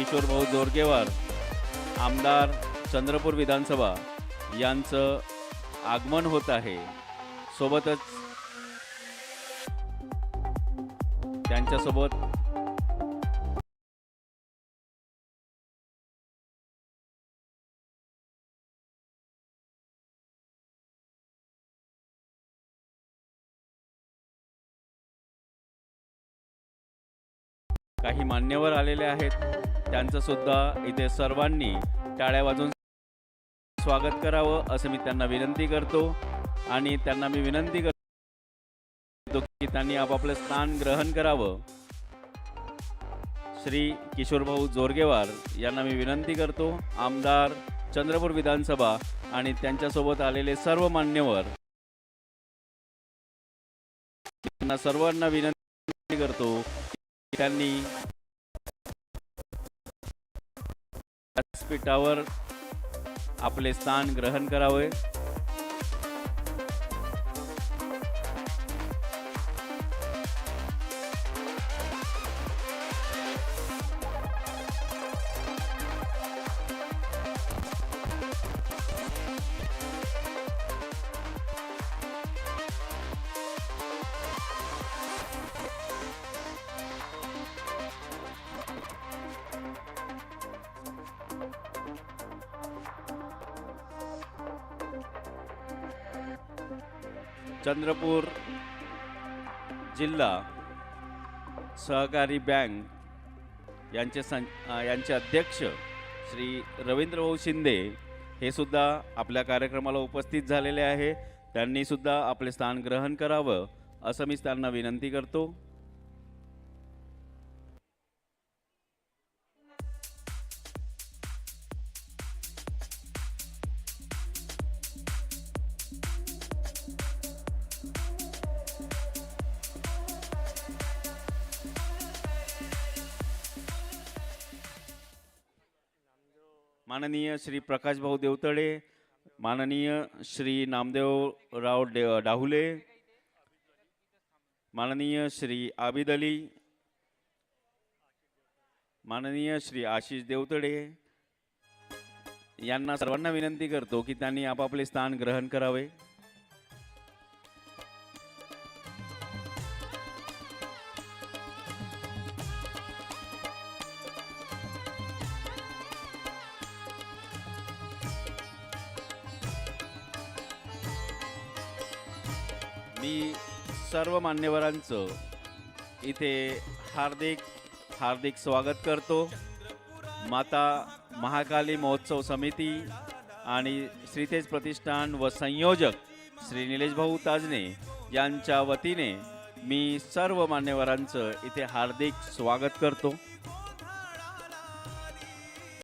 किशोर भाऊ जोरगेवार आमदार चंद्रपूर विधानसभा यांचं आगमन होत आहे. सोबतच त्यांच्यासोबत काही मान्यवर आलेले आहेत. त्यांचं सुद्धा इथे सर्वांनी टाळ्या वाजवून स्वागत करावं असं मी त्यांना विनंती करतो. आणि त्यांना मी विनंती करतो की त्यांनी आपापलं स्थान ग्रहण करावं. श्री किशोरभाऊ जोरगेवार यांना मी विनंती करतो आमदार चंद्रपूर विधानसभा आणि त्यांच्यासोबत आलेले सर्व मान्यवर त्यांना सर्वांना विनंती करतो की त्यांनी व्यासपीठावर आपले स्थान ग्रहण करावे. चंद्रपूर जिल्हा सहकारी बँक यांचे सं यांचे अध्यक्ष श्री रवींद्रभाऊ शिंदे हे सुद्धा आपल्या कार्यक्रमाला उपस्थित झालेले आहे. त्यांनीसुद्धा आपले स्थान ग्रहण करावं असं मी त्यांना विनंती करतो. माननीय श्री प्रकाशभाऊ देवतळे माननीय श्री नामदेवराव डे डाहुले माननीय श्री आबिद अली माननीय श्री आशिष देवतळे यांना सर्वांना विनंती करतो की त्यांनी आपापले स्थान ग्रहण करावे. मी सर्व मान्यवरांचं इथे हार्दिक हार्दिक स्वागत करतो. माता महाकाली महोत्सव समिती आणि श्रीतेज प्रतिष्ठान व संयोजक श्री निलेश भाऊ ताजने यांच्या वतीने मी सर्व मान्यवरांचं इथे हार्दिक स्वागत करतो.